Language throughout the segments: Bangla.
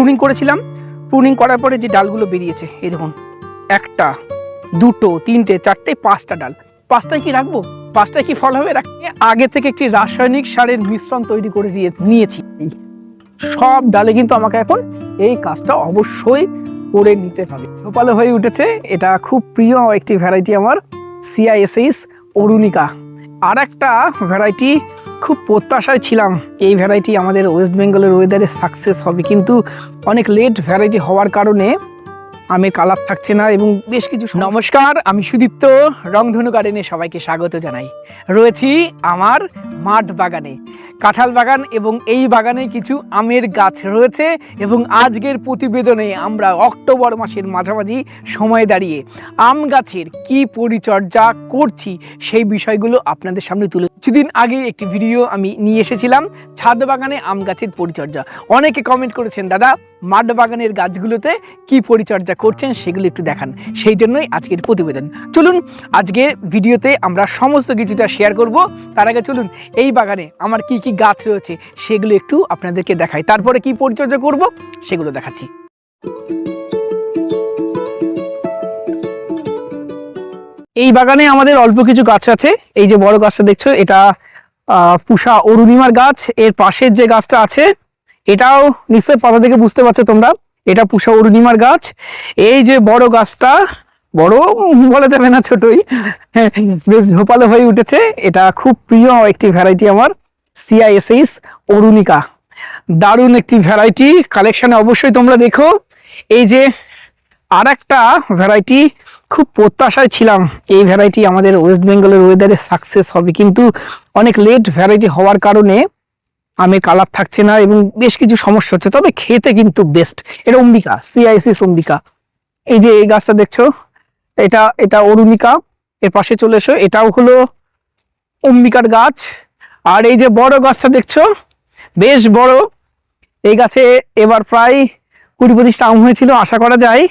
প্রুনিং করেছিলাম। প্রুনিং করার পরে যে ডালগুলো বেরিয়েছে, এই দেখুন, একটা, দুটো, তিনটে, চারটে, পাঁচটা ডাল। পাঁচটায় কি রাখব? পাঁচটায় কি ফল হবে? রাখি আগে থেকে একটি রাসায়নিক সারের মিশ্রণ তৈরি করে দিয়ে নিয়েছি। সব ডালে কিন্তু আমাকে এখন এই কাজটা অবশ্যই করে নিতে হবে। গোপালো হয়ে উঠেছে। এটা খুব প্রিয় একটি ভ্যারাইটি আমার সিআইএসএইস অরুণিকা। আর একটা ভ্যারাইটি খুব প্রত্যাশায় ছিলাম এই ভ্যারাইটি আমাদের ওয়েস্ট বেঙ্গলের ওয়েদারে সাকসেস হবে। কিন্তু অনেক লেট ভ্যারাইটি হওয়ার কারণে আমের কালার থাকছে না এবং বেশ কিছু নমস্কার, আমি সুদীপ্ত, রংধনু গার্ডেনে সবাইকে স্বাগত জানাই। রয়েছি আমার মাঠ বাগানে। কাঁঠাল বাগান এবং এই বাগানে কিছু আমের গাছ রয়েছে এবং আজকের প্রতিবেদনে আমরা অক্টোবর মাসের মাঝামাঝি সময় দাঁড়িয়ে আম গাছের কি পরিচর্যা করছি সেই বিষয়গুলো আপনাদের সামনে তুলে কিছুদিন আগে একটি ভিডিও আমি নিয়ে এসেছিলাম, ছাদ বাগানে আম গাছের পরিচর্যা। অনেকে কমেন্ট করেছেন, দাদা, মাঠ বাগানের গাছগুলোতে কি পরিচর্যা করছেন সেগুলো একটু দেখান। সেই জন্যই আজকের প্রতিবেদন। চলুন, আজকের ভিডিওতে আমরা সমস্ত কিছুটা শেয়ার করব। তার আগে চলুন এই বাগানে আমার কি কি গাছ রয়েছে সেগুলো একটু আপনাদেরকে দেখাই। তারপরে কি পরিচর্যা করব সেগুলো দেখাচ্ছি। এই বাগানে আমাদের অল্প কিছু গাছ আছে। এই যে বড় গাছটা দেখছ, এটা পুষা অরুণিমার গাছ। এর পাশের যে গাছটা আছে, এটাও নিশ্চয়ই পাতা থেকে বুঝতে পারছ তোমরা। এটা পুষা অরুণিমার গাছ। এই যে বড় গাছটা বড় বলা যাবে না, ছোটই। বেশ ঝোপালো হয়ে উঠেছে। এটা খুব প্রিয় একটি ভ্যারাইটি আমার সিআইএসএইস অরুণিকা। দারুণ একটি ভ্যারাইটি কালেকশনে অবশ্যই তোমরা দেখো। এই যে আর একটা ভ্যারাইটি খুব প্রত্যাশায় ছিলাম এই ভ্যারাইটি আমাদের ওয়েস্ট বেঙ্গলের ওয়েদারে সাকসেস হবে। কিন্তু অনেক লেট ভ্যারাইটি হওয়ার কারণে আমের কালার থাকছে না এবং বেশ কিছু সমস্যা হচ্ছে। তবে খেতে কিন্তু বেস্ট এটা অম্বিকা সিআইসি অম্বিকা। এই যে এই গাছটা দেখছ এটা এটা অরুণিকা, এর পাশে চলে এসো। এটাও হলো অম্বিকার গাছ। আর এই যে বড় গাছটা দেখছ, বেশ বড়। এই গাছে এবার প্রায় কুড়ি পঁচিশটা আম হয়েছিল, আশা করা যায়।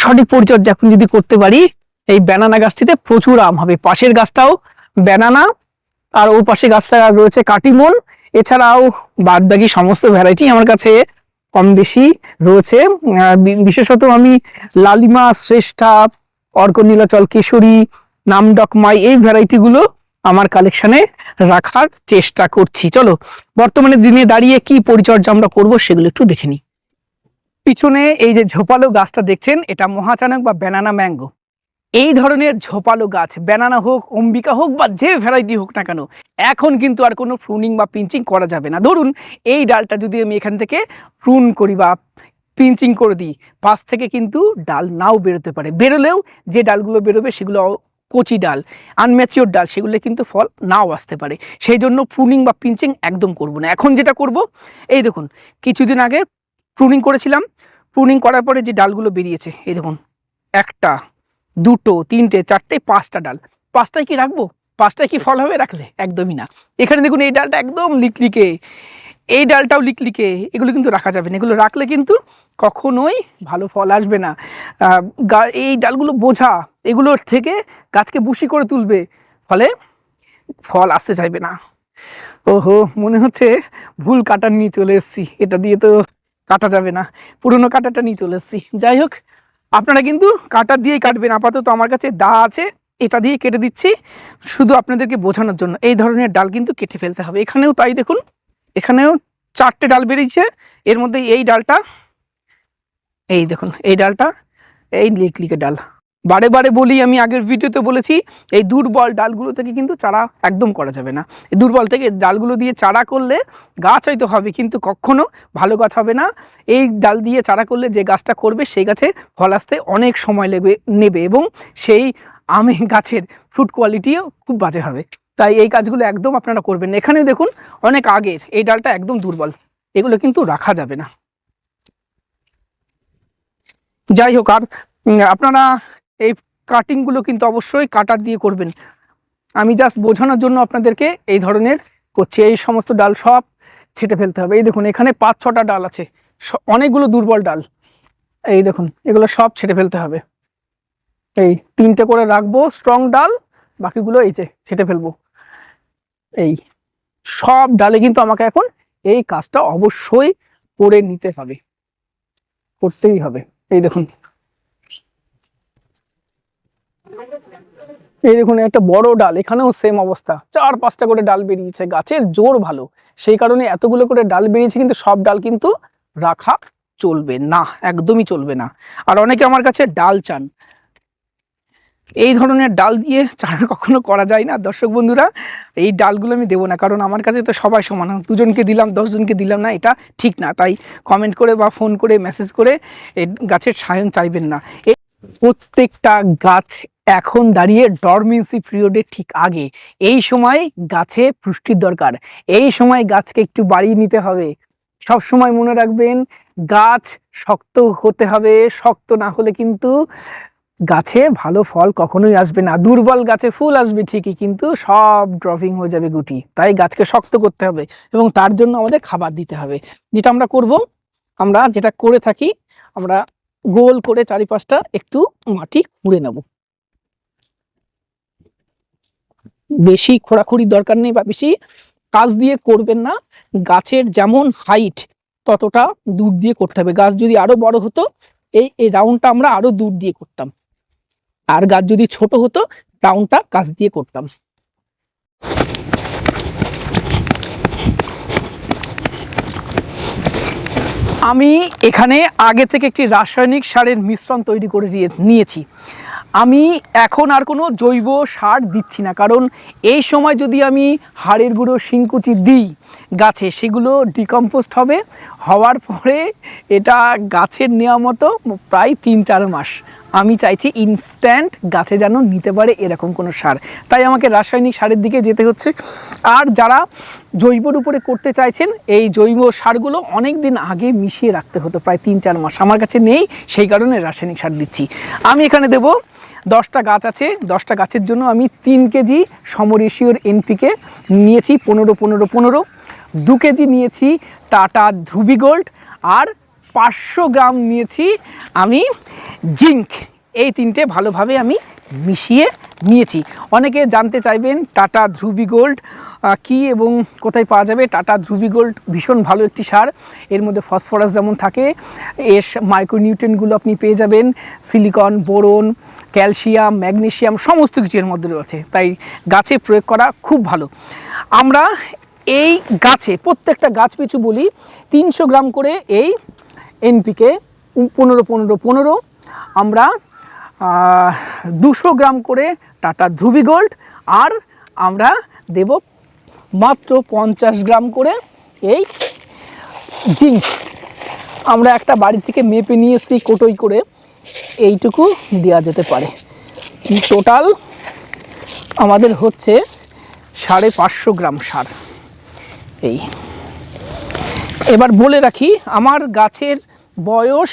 সঠিক পরিচর্যা এখন যদি করতে পারি, এই ব্যানানা গাছটিতে প্রচুর আম হবে। পাশের গাছটাও ব্যানানা, আর ওর পাশে গাছটা রয়েছে কাটিমন। এছাড়াও বাদবাকি সমস্ত ভ্যারাইটি আমার কাছে কম বেশি রয়েছে বিশেষত আমি লালিমা, শ্রেষ্ঠা অর্ক নীলাচল কেশরী নামডকমাই এই ভ্যারাইটিগুলো আমার কালেকশনে রাখার চেষ্টা করছি। চলো, বর্তমানে দিনে দাঁড়িয়ে কি পরিচর্যা আমরা করব সেগুলো একটু দেখে নিই। পিছনে এই যে ঝোপালো গাছটা দেখছেন, এটা মহাচানক বা ব্যানানা ম্যাঙ্গো এই ধরনের ঝোপালো গাছ ব্যানানা হোক, অম্বিকা হোক বা যে ভ্যারাইটি হোক না কেন, এখন কিন্তু আর কোনো প্রুনিং বা পিঞ্চিং করা যাবে না। ধরুন, এই ডালটা যদি আমি এখান থেকে প্রুন করি বা পিঞ্চিং করে দিই, পাশ থেকে কিন্তু ডাল নাও বেরোতে পারে। বেরোলেও যে ডালগুলো বেরোবে সেগুলো কচি ডাল আনম্যাচিওর ডাল, সেগুলো কিন্তু ফল নাও আসতে পারে। সেই জন্য প্রুনিং বা পিঞ্চিং একদম করব না। এখন যেটা করব, এই দেখুন, কিছুদিন আগে প্রুনিং করেছিলাম। প্রুনিং করার পরে যে ডালগুলো বেরিয়েছে, এই দেখুন, একটা দুটো, তিনটে, চারটে, পাঁচটা ডাল। পাঁচটায় কি রাখব? পাঁচটায় কি ফল হবে? রাখলে? একদমই না। এখানে দেখুন, এই ডালটা একদম লিকলিকে। এই ডালটাও লিকলিকে। এগুলো কিন্তু রাখা যাবে না। এগুলো রাখলে কিন্তু কখনোই ভালো ফল আসবে না। এই ডালগুলো বোঝা, এগুলোর থেকে গাছকে বুশি করে তুলবে। ফলে ফল আসতে চাইবে না। ওহো, মনে হচ্ছে ভুল কাটার নিয়ে চলে এসেছি। এটা দিয়ে তো কাটা যাবে না। পুরনো কাটাটা নিয়ে চলে এসেছি। যাই হোক আপনারা কিন্তু কাটার দিয়েই কাটবেন। আপাতত আমার কাছে দা আছে, এটা দিয়ে কেটে দিচ্ছি। শুধু আপনাদেরকে বোঝানোর জন্য, এই ধরনের ডাল কিন্তু কেটে ফেলতে হবে। এখানেও তাই দেখুন, এখানেও চারটে ডাল বেরিয়েছে। এর মধ্যে এই ডালটা, এই দেখুন, এই ডালটা, এই লিকলিকে ডাল। বারে বারে বলি, আমি আগের ভিডিওতে বলেছি, এই দুর্বল ডালগুলো থেকে কিন্তু চারা একদম করা যাবে না। এই দুর্বল থেকে ডালগুলো দিয়ে চারা করলে গাছ হয়তো হবে, কিন্তু কখনো ভালো গাছ হবে না। এই ডাল দিয়ে চারা করলে যে গাছটা করবে, সেই গাছে ফল আসতে অনেক সময় লেগে, নেবে এবং সেই আমে গাছের ফ্রুট কোয়ালিটিও খুব বাজে হবে। তাই এই কাজগুলো একদম আপনারা করবেন এখানে দেখুন, অনেক আগের, এই ডালটা একদম দুর্বল। এগুলো কিন্তু রাখা যাবে না। যাই হোক, আর আপনারা এই কাটিংগুলো কিন্তু অবশ্যই কাটার দিয়ে করবেন। আমি জাস্ট বোঝানোর জন্য আপনাদেরকে এই ধরনের করছি। এই সমস্ত ডাল সব ছেটে ফেলতে হবে। এই দেখুন, এখানে পাঁচ, ছটা ডাল আছে। অনেকগুলো দুর্বল ডাল। এই দেখুন, এগুলো সব ছেটে ফেলতে হবে। এই তিনটে করে রাখব স্ট্রং ডাল, বাকিগুলো এই যে ছেটে ফেলব। এই সব ডালে কিন্তু আমাকে এখন এই কাজটা অবশ্যই করে নিতে হবে। করতেই হবে। এই দেখুন এই দেখুন, একটা বড় ডাল, এখানেও সেম অবস্থা। চার পাঁচটা করে ডাল বেরিয়েছে, গাছের জোর ভালো। সেই কারণে এতগুলো করে ডাল বেরিয়েছে, কিন্তু সব ডাল কিন্তু রাখা চলবে না, একদমই চলবে না। আর অনেকে আমার কাছে ডাল চান। এই ধরনের ডাল দিয়ে চারা কখনো করা যায় না। দর্শক বন্ধুরা, এই ডালগুলো আমি দেবো না, কারণ আমার কাছে তো সবাই সমান। দুজনকে দিলাম, দশজনকে দিলাম না, এটা ঠিক না। তাই কমেন্ট করে বা ফোন করে মেসেজ করে গাছের সায়ন চাইবেন না। প্রত্যেকটা গাছ এখন দাঁড়িয়ে ডরমেন্সি পিরিয়ডের ঠিক আগে। এই সময় গাছে পুষ্টির দরকার। এই সময় গাছকে একটু বাড়িয়ে নিতে হবে। সব সময় মনে রাখবেন, গাছ শক্ত হতে হবে। শক্ত না হলে কিন্তু গাছে ভালো ফল কখনোই আসবে না। দুর্বল গাছে ফুল আসবে ঠিকই, কিন্তু সব ড্রপিং হয়ে যাবে গুটি। তাই গাছকে শক্ত করতে হবে এবং তার জন্য আমাদের খাবার দিতে হবে। যেটা আমরা করব, আমরা যেটা করে থাকি, আমরা গোল করে চারিপাশটা একটু মাটি খুঁড়ে নেব। বেশি খোঁড়াখুড়ি দরকার নেই বা বেশি কাজ দিয়ে করবেন না। গাছের যেমন হাইট ততটা দূর দিয়ে করতে হবে। গাছ যদি আরও বড় হতো, এই এই রাউন্ডটা আমরা আরও দূর দিয়ে করতাম। আর গাছ যদি ছোট হতো রাউন্ডটা কাজ দিয়ে করতাম। আমি এখানে আগে থেকে একটি রাসায়নিক সারের মিশ্রণ তৈরি করে নিয়েছি। আমি এখন আর কোনো জৈব সার দিচ্ছি না। কারণ এই সময় যদি আমি হাড়ের গুঁড়ো শিংকুচি দিই গাছে, সেগুলো ডিকম্পোস্ট হবে। হওয়ার পরে এটা গাছের নেওয়া মতো প্রায় তিন চার মাস। আমি চাইছি ইনস্ট্যান্ট গাছে যেন নিতে পারে এরকম কোনো সার। তাই আমাকে রাসায়নিক সারের দিকে যেতে হচ্ছে। আর যারা জৈবর উপরে করতে চাইছেন, এই জৈব সারগুলো অনেক দিন আগে মিশিয়ে রাখতে হতো, প্রায় তিন চার মাস। আমার কাছে নেই, সেই কারণে রাসায়নিক সার দিচ্ছি। আমি এখানে দেব দশটা গাছ আছে। দশটা গাছের জন্য আমি তিন কেজি সমরেশিওর এনপিকে নিয়েছি, পনেরো পনেরো পনেরো। দু কেজি নিয়েছি টাটা ধ্রুবি গোল্ড আর পাঁচশো গ্রাম নিয়েছি আমি জিঙ্ক। এই তিনটে ভালোভাবে আমি মিশিয়ে নিয়েছি। অনেকে জানতে চাইবেন টাটা ধ্রুবি গোল্ড কি এবং কোথায় পাওয়া যাবে? টাটা ধ্রুবি গোল্ড ভীষণ ভালো একটি সার। এর মধ্যে ফসফরাস যেমন থাকে, এর মাইক্রোনিউট্রেনগুলো আপনি পেয়ে যাবেন। সিলিকন, বোরন, ক্যালসিয়াম, ম্যাগনেসিয়াম, সমস্ত কিছু এর মধ্যে রয়েছে। তাই গাছে প্রয়োগ করা খুব ভালো। আমরা এই গাছে, প্রত্যেকটা গাছ পিছু বলি, তিনশো গ্রাম করে এই এনপিকে পনেরো পনেরো পনেরো। আমরা দুশো গ্রাম করে টাটা ধ্রুবি গোল্ড আর আমরা দেব মাত্র পঞ্চাশ গ্রাম করে এই জিঙ্ক। আমরা একটা বাড়ি থেকে মেপে নিয়ে এসেছি কোটোই করে, এইটুকু দেওয়া যেতে পারে। টোটাল আমাদের হচ্ছে সাড়ে পাঁচশো গ্রাম সার। এই। এবার বলে রাখি, আমার গাছের বয়স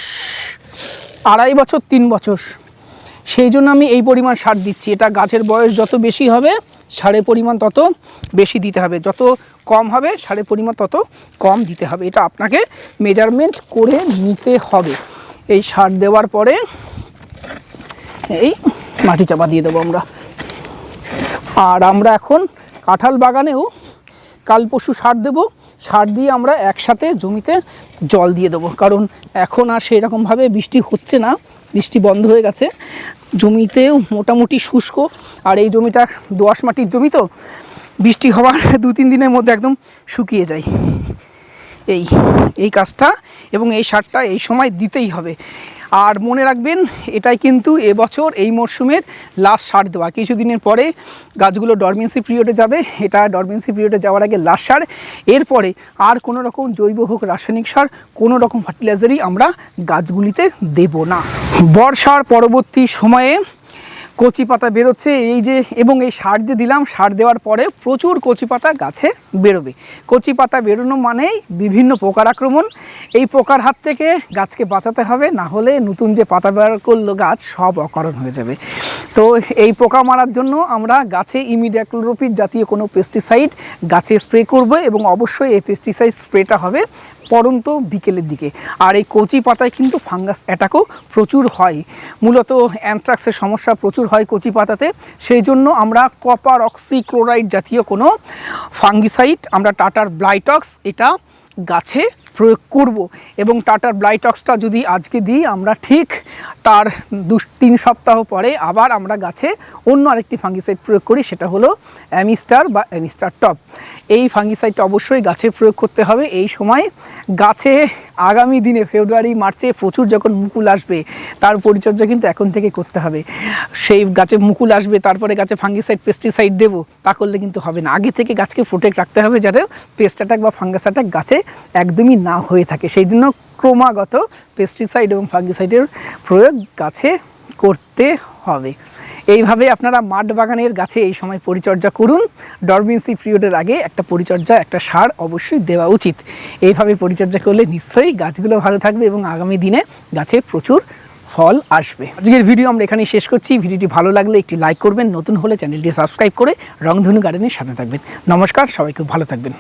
আড়াই বছর, তিন বছর। সেই জন্য আমি এই পরিমাণ সার দিচ্ছি। এটা গাছের বয়স যত বেশি হবে, সারের পরিমাণ তত বেশি দিতে হবে। যত কম হবে, সারের পরিমাণ তত কম দিতে হবে। এটা আপনাকে মেজারমেন্ট করে নিতে হবে। এই সার দেওয়ার পরে এই মাটি চাপা দিয়ে দেবো আমরা। আর আমরা এখন কাঁঠাল বাগানেও কাল পশু সার দেবো, সার দিয়ে আমরা একসাথে জমিতে জল দিয়ে দেবো। কারণ এখন আর সেই রকমভাবে বৃষ্টি হচ্ছে না, বৃষ্টি বন্ধ হয়ে গেছে। জমিতেও মোটামুটি শুষ্ক, আর এই জমিটা দোআঁশ মাটির জমি তো, বৃষ্টি হওয়ার দু তিন দিনের মধ্যে একদম শুকিয়ে যায়। এই এই কাজটা এবং এই সারটা এই সময় দিতেই হবে। আর মনে রাখবেন, এটাই কিন্তু এবছর এই মরশুমের লাস্ট সার দেওয়া। কিছুদিনের পরে গাছগুলো ডরমেন্সি পিরিয়ডে যাবে, এটা ডরমেন্সি পিরিয়ডে যাওয়ার আগে লাস্ট সার। এরপরে আর কোনো রকম জৈব হোক, রাসায়নিক সার, কোনো রকম ফার্টিলাইজারই আমরা গাছগুলিতে দেব না। বর্ষার পরবর্তী সময়ে কচি পাতা বেরোচ্ছে, এই যে, এবং এই সার যে দিলাম, সার দেওয়ার পরে প্রচুর কচি পাতা গাছে বেরোবে। কচি পাতা বেরোনো মানেই বিভিন্ন পোকার আক্রমণ। এই পোকার হাত থেকে গাছকে বাঁচাতে হবে, না হলে নতুন যে পাতা বের করল গাছ, সব অকারণ হয়ে যাবে। তো এই পোকা মারার জন্য আমরা গাছে ইমিডাক্লোরোপিড জাতীয় কোনো পেস্টিসাইড গাছে স্প্রে করব এবং অবশ্যই এই পেস্টিসাইড স্প্রেটা হবে। পরন্ত বিকেলের দিকে। আর এই কচি পাতায় কিন্তু ফাঙ্গাস অ্যাটাকও প্রচুর হয়। মূলত অ্যানথ্রাক্সের সমস্যা প্রচুর হয় কচি পাতাতে। সেই জন্য আমরা কপার অক্সিক্লোরাইড জাতীয় কোনো ফাঙ্গিসাইড, আমরা টাটার ব্লাইটক্স, এটা গাছে প্রয়োগ করব এবং টাটার ব্লাইটক্সটা যদি আজকে দিই, আমরা ঠিক তার দু, তিন সপ্তাহ পরে আবার আমরা গাছে অন্য আরেকটি ফাঙ্গিসাইড প্রয়োগ করি, সেটা হলো অ্যামিস্টার বা অ্যামিস্টার টপ। এই ফাঙ্গিসাইডটা অবশ্যই গাছে প্রয়োগ করতে হবে। এই সময় গাছে আগামী দিনে ফেব্রুয়ারি, মার্চে প্রচুর যখন মুকুল আসবে, তার পরিচর্যা কিন্তু এখন থেকে করতে হবে। সেই গাছে মুকুল আসবে, তারপরে গাছে ফাঙ্গিসাইড, পেস্টিসাইড দেবো, তা করলে কিন্তু হবে না। আগে থেকে গাছকে প্রোটেক্ট রাখতে হবে, যাতে পেস্ট অ্যাটাক বা ফাঙ্গাস অ্যাটাক গাছে একদমই না হয়ে থাকে। সেই জন্য ক্রমাগত পেস্টিসাইড এবং ফাঙ্গিসাইডের প্রয়োগ গাছে করতে হবে। এইভাবে আপনারা মাঠ বাগানের গাছে এই সময় পরিচর্যা করুন। ডরমিন্সি পিরিয়ডের আগে একটা পরিচর্যা, একটা সার অবশ্যই দেওয়া উচিত। এইভাবে পরিচর্যা করলে নিশ্চয়ই গাছগুলো ভালো থাকবে এবং আগামী দিনে গাছে প্রচুর ফল আসবে। আজকের ভিডিও আমরা এখানেই শেষ করছি। ভিডিওটি ভালো লাগলে একটি লাইক করবেন। নতুন হলে চ্যানেলটি সাবস্ক্রাইব করে রংধনু গার্ডেনের সাথে থাকবেন। নমস্কার, সবাই খুব ভালো থাকবেন।